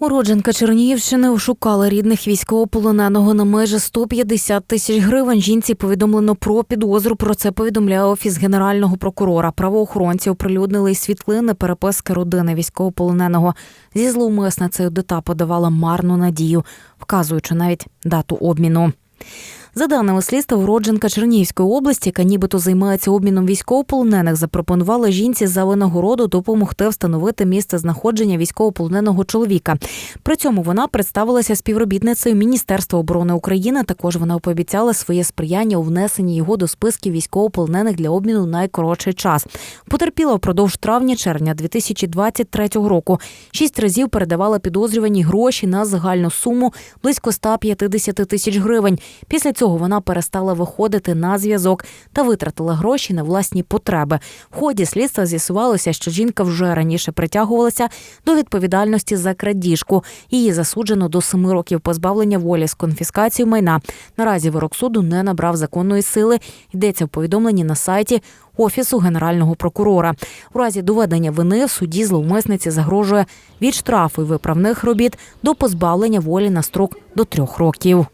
Уродженка Чернігівщини ошукала рідних військовополоненого на майже 150 тисяч гривень. Жінці повідомлено про підозру. Про це повідомляє офіс генерального прокурора. Правоохоронці оприлюднили й світлини переписки родини військовополоненого. Зі зловмисницею дита подавала марну надію, вказуючи навіть дату обміну. За даними слідства, уродженка Чернігівської області, яка нібито займається обміном військовополонених, запропонувала жінці за винагороду допомогти встановити місце знаходження військовополоненого чоловіка. При цьому вона представилася співробітницею Міністерства оборони України. Також вона пообіцяла своє сприяння у внесенні його до списків військовополонених для обміну найкоротший час. Потерпіла впродовж травня-червня 2023 року. Шість разів передавала підозрювані гроші на загальну суму близько 150 тисяч гривень. Після цього вона перестала виходити на зв'язок та витратила гроші на власні потреби. В ході слідства з'ясувалося, що жінка вже раніше притягувалася до відповідальності за крадіжку. Її засуджено до семи років позбавлення волі з конфіскацією майна. Наразі вирок суду не набрав законної сили. Йдеться в повідомленні на сайті. Офісу генерального прокурора у разі доведення вини в суді зловмисниці загрожує від штрафу і виправних робіт до позбавлення волі на строк до трьох років.